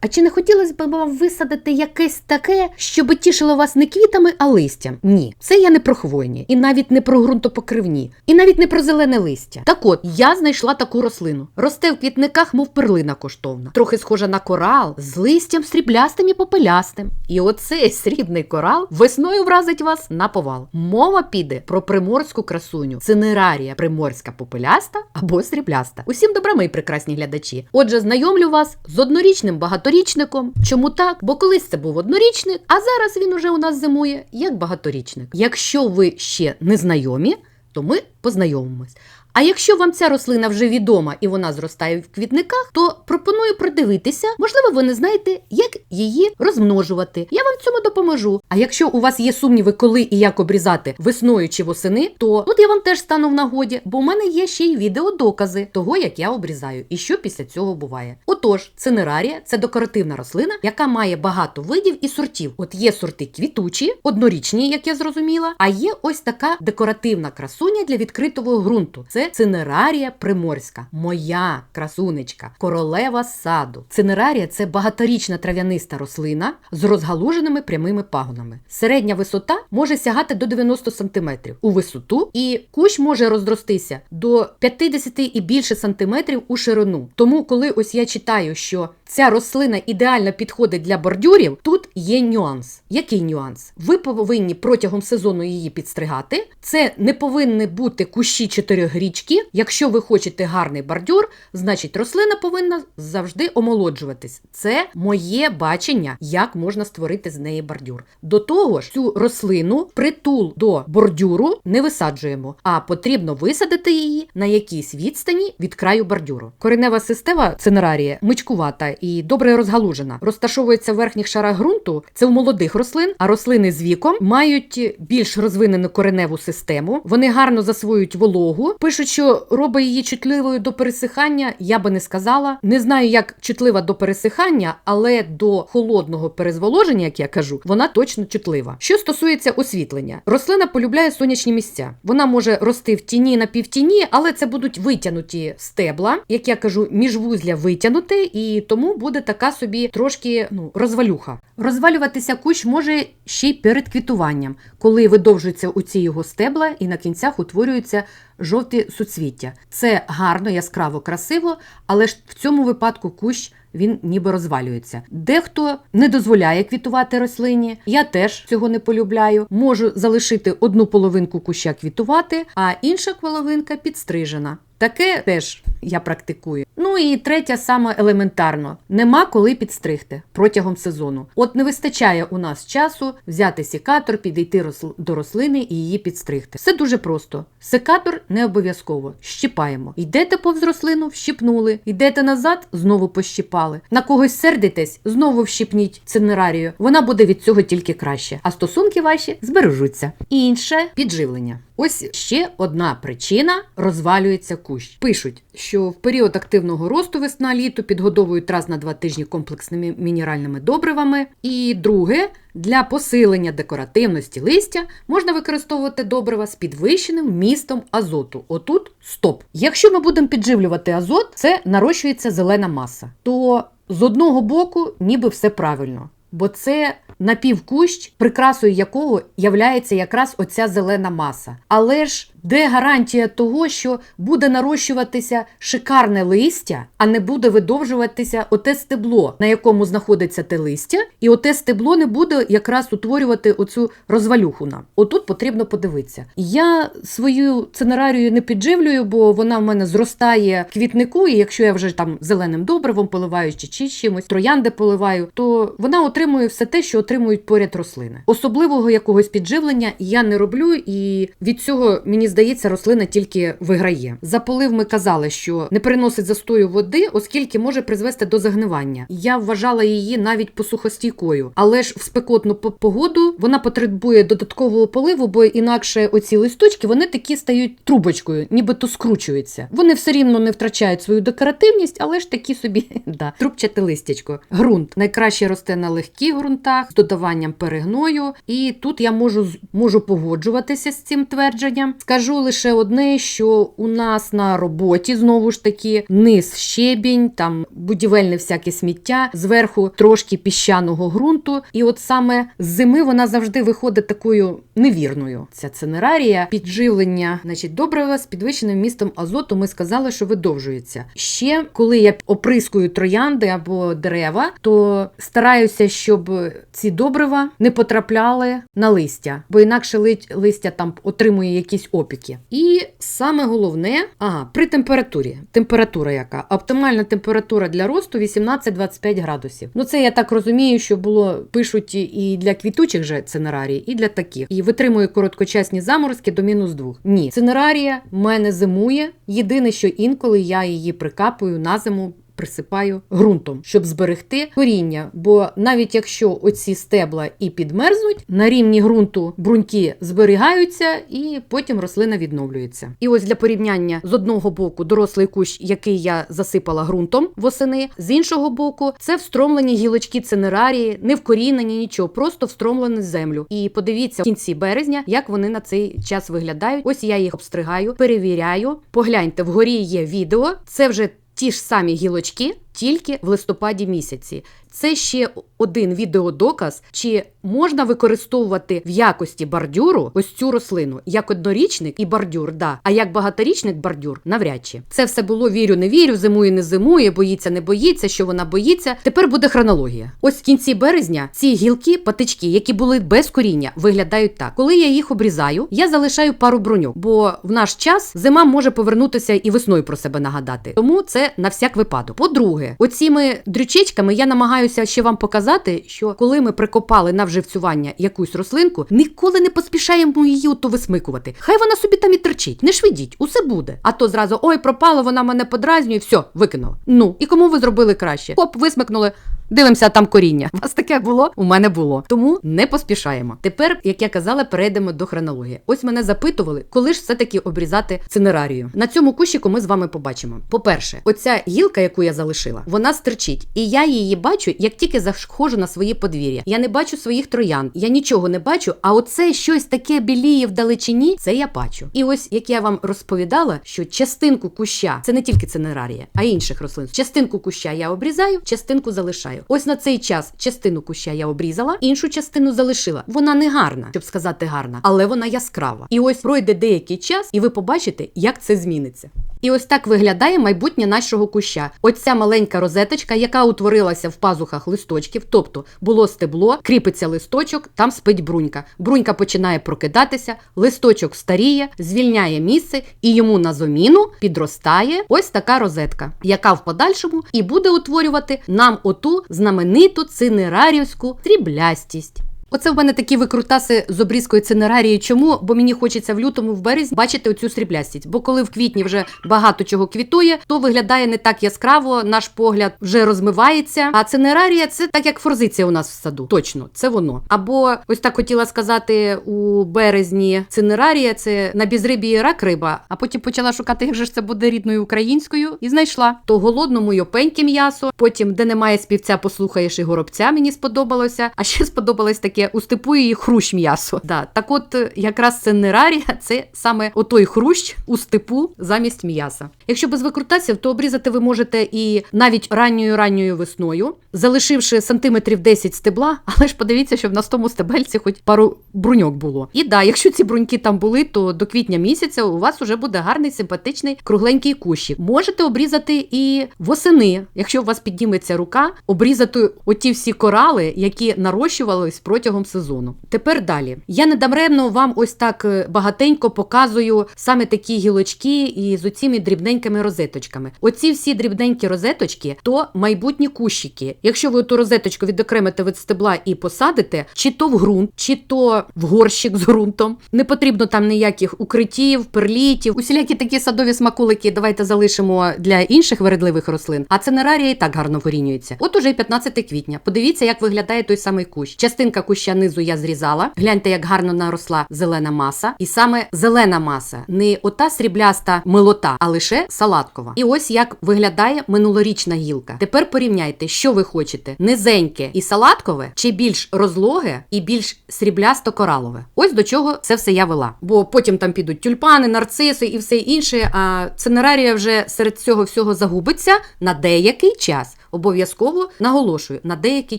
А чи не хотілося б вам висадити якесь таке, щоб тішило вас не квітами, а листям? Ні, це я не про хвойні, і навіть не про ґрунтопокривні, і навіть не про зелене листя. Так от, я знайшла таку рослину. Росте в квітниках, мов перлина коштовна, трохи схожа на корал, з листям сріблястим і попелястим. І оцей срібний корал весною вразить вас на повал. Мова піде про приморську красуню, цинерарія приморська попеляста або срібляста. Усім добра, мої прекрасні глядачі. Отже, знайомлю вас з однорічним багаторічником. Чому так? Бо колись це був однорічник, а зараз він уже у нас зимує як багаторічник. Якщо ви ще не знайомі, то ми познайомимось. А якщо вам ця рослина вже відома і вона зростає в квітниках, то пропоную продивитися. Можливо, ви не знаєте, як її розмножувати. Я вам в цьому допоможу. А якщо у вас є сумніви, коли і як обрізати весною чи восени, то тут я вам теж стану в нагоді, бо у мене є ще й відеодокази того, як я обрізаю і що після цього буває. Отож, цинерарія це декоративна рослина, яка має багато видів і сортів. От є сорти квітучі, однорічні, як я зрозуміла, а є ось така декоративна красуня для відкритого ґрунту. Це цинерарія приморська, моя красунечка, королева саду. Цинерарія це багаторічна трав'яниста рослина з розгалуженими прямими пагонами. Середня висота може сягати до 90 см у висоту, і кущ може розростися до 50 і більше сантиметрів у ширину. Тому, коли ось я читаю, що ця рослина ідеально підходить для бордюрів, тут є нюанс. Який нюанс? Ви повинні протягом сезону її підстригати. Це не повинні бути кущі чотирьохрічки. Якщо ви хочете гарний бордюр, значить рослина повинна завжди омолоджуватись. Це моє бачення, як можна створити з неї бордюр. До того ж, цю рослину притул до бордюру не висаджуємо, а потрібно висадити її на якійсь відстані від краю бордюру. Коренева система цинерарії мичкувата і добре розгалужена. Розташовується в верхніх шарах ґрунту. Це у молодих рослин, а рослини з віком мають більш розвинену кореневу систему. Вони гарно засвоюють вологу. Пишуть, що робить її чутливою до пересихання. Я би не сказала. Не знаю, як чутлива до пересихання, але до холодного перезволоження, як я кажу, вона точно чутлива. Що стосується освітлення, рослина полюбляє сонячні місця. Вона може рости в тіні на півтіні, але це будуть витягнуті стебла, як я кажу, міжвузля витягнуте, і тому буде така собі трошки ну розвалюха. Розвалюватися кущ може ще й перед квітуванням, коли видовжуються ці його стебла і на кінцях утворюються жовті суцвіття. Це гарно, яскраво, красиво, але ж в цьому випадку кущ. Він ніби розвалюється. Дехто не дозволяє квітувати рослині. Я теж цього не полюбляю. Можу залишити одну половинку куща квітувати, а інша половинка підстрижена. Таке теж я практикую. Ну і третя саме елементарно: нема коли підстригти протягом сезону. От не вистачає у нас часу взяти секатор, підійти до рослини і її підстригти. Все дуже просто. Секатор не обов'язково. Щіпаємо. Йдете повз рослину, вщипнули. Йдете назад, знову пощіпали. На когось сердитесь, знову вщипніть цинерарію. Вона буде від цього тільки краще. А стосунки ваші збережуться. Інше підживлення. Ось ще одна причина розвалюється кущ. Пишуть, що в період активного росту весна-літо підгодовують раз на два тижні комплексними мінеральними добривами. І друге, для посилення декоративності листя можна використовувати добрива з підвищеним вмістом азоту. Отут стоп. Якщо ми будемо підживлювати азот, це нарощується зелена маса. То з одного боку, ніби все правильно. Бо це напівкущ, прикрасою якого являється якраз оця зелена маса. Але ж де гарантія того, що буде нарощуватися шикарне листя, а не буде видовжуватися оте стебло, на якому знаходиться те листя, і оте стебло не буде якраз утворювати оцю розвалюху нам. Отут потрібно подивитися. Я свою цинерарію не підживлюю, бо вона в мене зростає в квітнику, і якщо я вже там зеленим добривом поливаю чи, чи чимось, троянди поливаю, то вона отримує все те, що отримують поряд рослини. Особливого якогось підживлення я не роблю, і від цього мені здається, рослина тільки виграє. За полив ми казали, що не приносить застою води, оскільки може призвести до загнивання. Я вважала її навіть посухостійкою, але ж в спекотну погоду вона потребує додаткового поливу, бо інакше оці листочки вони такі стають трубочкою, нібито скручуються. Вони все рівно не втрачають свою декоративність, але ж такі собі да, трубчате листячко. Грунт найкраще росте на легких ґрунтах з додаванням перегною, і тут я можу можу погоджуватися з цим твердженням. Скажу лише одне, що у нас на роботі знову ж таки низ щебінь, там будівельне всяке сміття, зверху трошки піщаного ґрунту. І от саме з зими вона завжди виходить такою невірною. Ця цинерарія, підживлення, значить, добрива з підвищеним містом азоту. Ми сказали, що видовжується. Ще коли я оприскую троянди або дерева, то стараюся, щоб ці добрива не потрапляли на листя, бо інакше листя там отримує якісь опіки. І саме головне, ага, при температурі. Температура яка? Оптимальна температура для росту 18-25 градусів. Ну це я так розумію, що було пишуть і для квітучих же цинерарій, і для таких. І витримує короткочасні заморозки до мінус 2. Ні, цинерарія в мене зимує. Єдине, що інколи я її прикапую на зиму. Присипаю ґрунтом, щоб зберегти коріння. Бо навіть якщо оці стебла і підмерзнуть, на рівні ґрунту бруньки зберігаються і потім рослина відновлюється. І ось для порівняння з одного боку дорослий кущ, який я засипала ґрунтом восени, з іншого боку, це встромлені гілочки цинерарії, не вкорінені, нічого, просто встромлені землю. І подивіться в кінці березня, як вони на цей час виглядають. Ось я їх обстригаю, перевіряю. Погляньте, вгорі є відео. Це вже ті ж самі гілочки, тільки в листопаді місяці. Це ще один відеодоказ, чи можна використовувати в якості бордюру ось цю рослину як однорічник і бордюр, да. А як багаторічник бордюр навряд чи. Це все було вірю, не вірю, зимує, не зимує, боїться, не боїться, що вона боїться. Тепер буде хронологія. Ось в кінці березня ці гілки, патички, які були без коріння, виглядають так. Коли я їх обрізаю, я залишаю пару броньок, бо в наш час зима може повернутися і весною про себе нагадати. Тому це на всяк випадок. По-друге, оціми дрючечками я намагаюся ще вам показати, що коли ми прикопали на вживцювання якусь рослинку, ніколи не поспішаємо її ото висмикувати. Хай вона собі там і терчить, не швидіть, усе буде. А то зразу ой, пропало, вона мене подразнює, все, викинула. Ну і кому ви зробили краще? Хоп, висмикнули. Дивимося, там коріння. У вас таке було? У мене було. Тому не поспішаємо. Тепер, як я казала, перейдемо до хронології. Ось мене запитували, коли ж все-таки обрізати цинерарію. На цьому кущику ми з вами побачимо. По-перше, оця гілка, яку я залишила, вона стерчить. І я її бачу, як тільки заходжу на своє подвір'я. Я не бачу своїх троян, я нічого не бачу. А оце щось таке біліє в далечині, це я бачу. І ось як я вам розповідала, що частинку куща це не тільки цинерарія, а й інших рослин. Частинку куща я обрізаю, частинку залишаю. Ось на цей час частину куща я обрізала, іншу частину залишила. Вона не гарна, щоб сказати гарна, але вона яскрава. І ось пройде деякий час, і ви побачите, як це зміниться. І ось так виглядає майбутнє нашого куща. Оця маленька розеточка, яка утворилася в пазухах листочків, тобто було стебло, кріпиться листочок, там спить брунька. Брунька починає прокидатися, листочок старіє, звільняє місце, і йому на заміну підростає ось така розетка, яка в подальшому і буде утворювати нам оту знамениту цинерарівську сріблястість. Оце в мене такі викрутаси з обрізкою цинерарії. Чому? Бо мені хочеться в лютому, в березні бачити оцю сріблястість. Бо коли в квітні вже багато чого квітує, то виглядає не так яскраво, наш погляд вже розмивається. А цинерарія це так як форзиція у нас в саду. Точно, це воно. Або ось так хотіла сказати у березні цинерарія це на безрибі рак риба, а потім почала шукати, як же ж це буде рідною українською, і знайшла то голодному йопеньке м'ясо. Потім, де немає співця, послухаєш і горобця. Мені сподобалося. А ще сподобалось таке у степу її хрущ м'ясо. Да, так от е, якраз цинерарія це саме отой хрущ у степу замість м'яса. Якщо без викрутасів, то обрізати ви можете і навіть ранньою ранньою весною, залишивши сантиметрів 10 стебла, але ж подивіться, щоб на тому стебельці хоч пару бруньок було. І да, якщо ці бруньки там були, то до квітня місяця у вас вже буде гарний симпатичний кругленький кущик. Можете обрізати і восени, якщо у вас підніметься рука, обрізати оті всі корали, які нарощувались протягом сезону. Тепер далі. Я недаремно вам ось так е, багатенько показую саме такі гілочки і з оціми дрібненькими розеточками. Оці всі дрібненькі розеточки то майбутні кущики. Якщо ви ту розеточку відокремите від стебла і посадите, чи то в ґрунт, чи то в горщик з ґрунтом. Не потрібно там ніяких укриттів, перлітів, усілякі такі садові смакулики. Давайте залишимо для інших вередливих рослин. А цинерарія і так гарно вирінюється. От уже і 15 квітня. Подивіться, як виглядає той самий кущ. Частинка куща куща низу я зрізала. Гляньте, як гарно наросла зелена маса. І саме зелена маса, не ота срібляста милота, а лише салаткова. І ось як виглядає минулорічна гілка. Тепер порівняйте, що ви хочете: низеньке і салаткове, чи більш розлоге і більш сріблясто-коралове. Ось до чого це все я вела. Бо потім там підуть тюльпани, нарциси і все інше. А цинерарія вже серед цього всього загубиться на деякий час. Обов'язково наголошую на деякий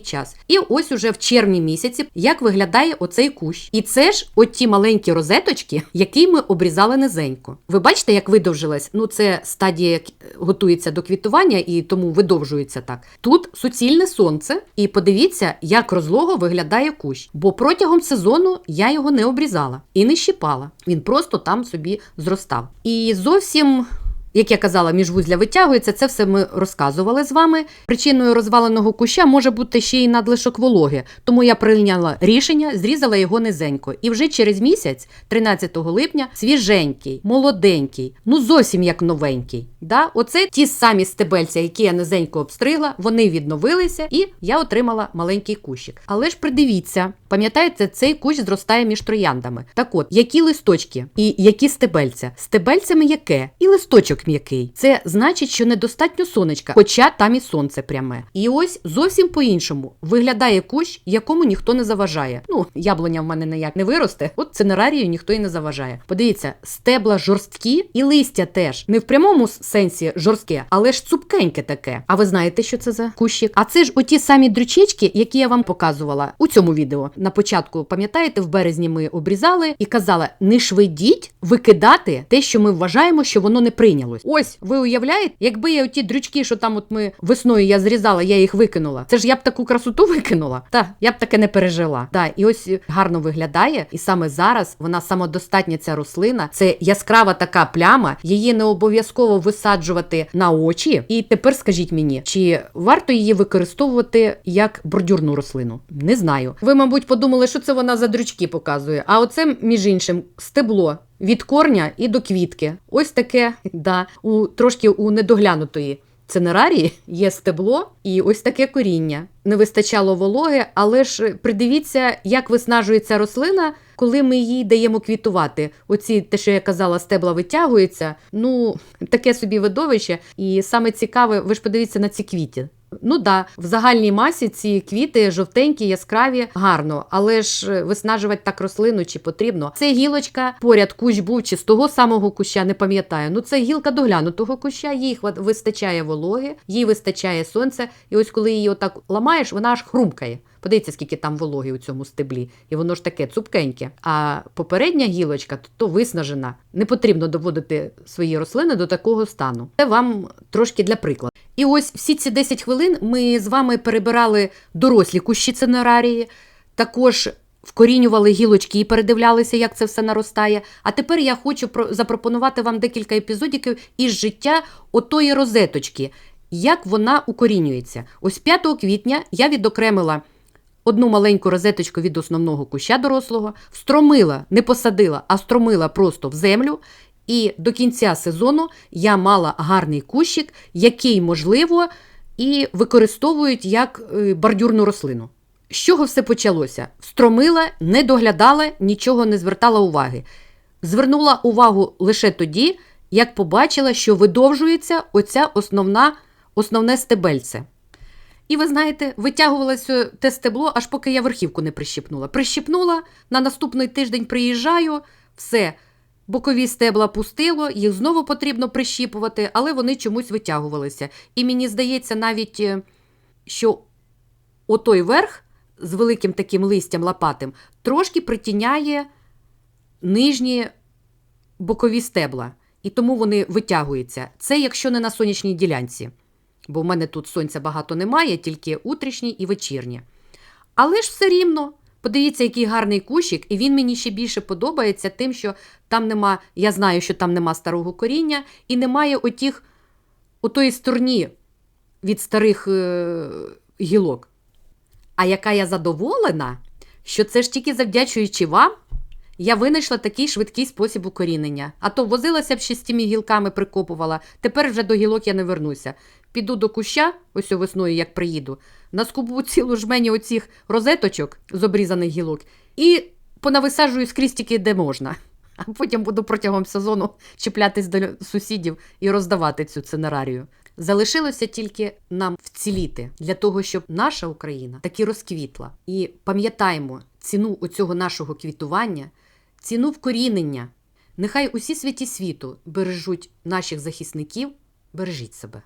час. І ось уже в червні місяці, як виглядає оцей кущ. І це ж оті маленькі розеточки, які ми обрізали низенько. Ви бачите, як видовжилась? Ну, це стадія к- готується до квітування і тому видовжується так. Тут суцільне сонце, і подивіться, як розлого виглядає кущ. Бо протягом сезону я його не обрізала і не щипала. Він просто там собі зростав. І зовсім як я казала, міжвузля витягується, це все ми розказували з вами. Причиною розваленого куща може бути ще й надлишок вологи, тому я прийняла рішення, зрізала його низенько. І вже через місяць, 13 липня, свіженький, молоденький, ну зовсім як новенький. Да? Оце ті самі стебельця, які я низенько обстригла, вони відновилися, і я отримала маленький кущик. Але ж придивіться, пам'ятаєте, цей кущ зростає між трояндами. Так от, які листочки і які стебельця? Стебельце м'яке і листочок м'який. Це значить, що недостатньо сонечка, хоча там і сонце пряме. І ось зовсім по-іншому виглядає кущ, якому ніхто не заважає. Ну, яблуня в мене ніяк не виросте, от цинерарію ніхто і не заважає. Подивіться, стебла жорсткі і листя теж не в прямому сенсі жорстке, але ж цупкеньке таке. А ви знаєте, що це за кущик? А це ж оті самі дрючечки, які я вам показувала у цьому відео. На початку, пам'ятаєте, в березні ми обрізали і казала: не швидіть викидати те, що ми вважаємо, що воно не прийнялось. Ось ви уявляєте, якби я оті дрючки, що там от ми весною я зрізала, я їх викинула. Це ж я б таку красоту викинула. Та я б таке не пережила. Да, і ось гарно виглядає, і саме зараз вона самодостатня ця рослина. Це яскрава така пляма. Її не обов'язково висаджувати на очі. І тепер скажіть мені, чи варто її використовувати як бордюрну рослину? Не знаю. Ви, мабуть, подумали, що це вона за дрючки показує. А оце, між іншим, стебло. Від корня і до квітки. Ось таке, да, у трошки у недоглянутої цинерарії є стебло і ось таке коріння. Не вистачало вологи, але ж придивіться, як виснажується рослина, коли ми їй даємо квітувати. Оці, те, що я казала, стебла витягуються. Ну, таке собі видовище. І саме цікаве, ви ж подивіться на ці квіти. Ну да, в загальній масі ці квіти жовтенькі, яскраві, гарно, але ж е, виснажувати так рослину чи потрібно. Це гілочка, поряд кущ був чи з того самого куща, не пам'ятаю. Ну це гілка доглянутого куща, їй вистачає вологи, їй вистачає сонця. І ось коли її отак ламаєш, вона аж хрумкає. Подивіться, скільки там вологи у цьому стеблі, і воно ж таке цупкеньке. А попередня гілочка то, то виснажена. Не потрібно доводити свої рослини до такого стану. Це вам трошки для прикладу. І ось всі ці 10 хвилин ми з вами перебирали дорослі кущі цинерарії, також вкорінювали гілочки і передивлялися, як це все наростає. А тепер я хочу запропонувати вам декілька епізодиків із життя отої розеточки, як вона укорінюється. Ось 5 квітня я відокремила одну маленьку розеточку від основного куща дорослого, встромила, не посадила, а встромила просто в землю. І до кінця сезону я мала гарний кущик, який, можливо, і використовують як е, бордюрну рослину. З чого все почалося? Встромила, не доглядала, нічого не звертала уваги. Звернула увагу лише тоді, як побачила, що видовжується оця основна, основне стебельце. І ви знаєте, витягувалося те стебло, аж поки я верхівку не прищипнула. Прищипнула, на наступний тиждень приїжджаю, все, бокові стебла пустило, їх знову потрібно прищіпувати, але вони чомусь витягувалися. І мені здається, навіть, е, що отой верх з великим таким листям лопатим трошки притіняє нижні бокові стебла, і тому вони витягуються. Це якщо не на сонячній ділянці бо в мене тут сонця багато немає, тільки утрішній і вечірнє. Але ж все рівно. Подивіться, який гарний кущик, і він мені ще більше подобається тим, що там нема, я знаю, що там нема старого коріння, і немає отіх, отої стороні від старих е, гілок. А яка я задоволена, що це ж тільки завдячуючи вам, Я винайшла такий швидкий спосіб укорінення. А то возилася б ще з тими гілками, прикопувала. Тепер вже до гілок я не вернуся. Піду до куща, ось весною, як приїду, наскубу цілу жмені оцих розеточок з обрізаних гілок і понависаджую скрізь тільки де можна. А потім буду протягом сезону чіплятись до сусідів і роздавати цю цинерарію. Залишилося тільки нам вціліти для того, щоб наша Україна таки розквітла. І пам'ятаємо ціну оцього нашого квітування, ціну вкорінення. Нехай усі святі світу бережуть наших захисників, бережіть себе.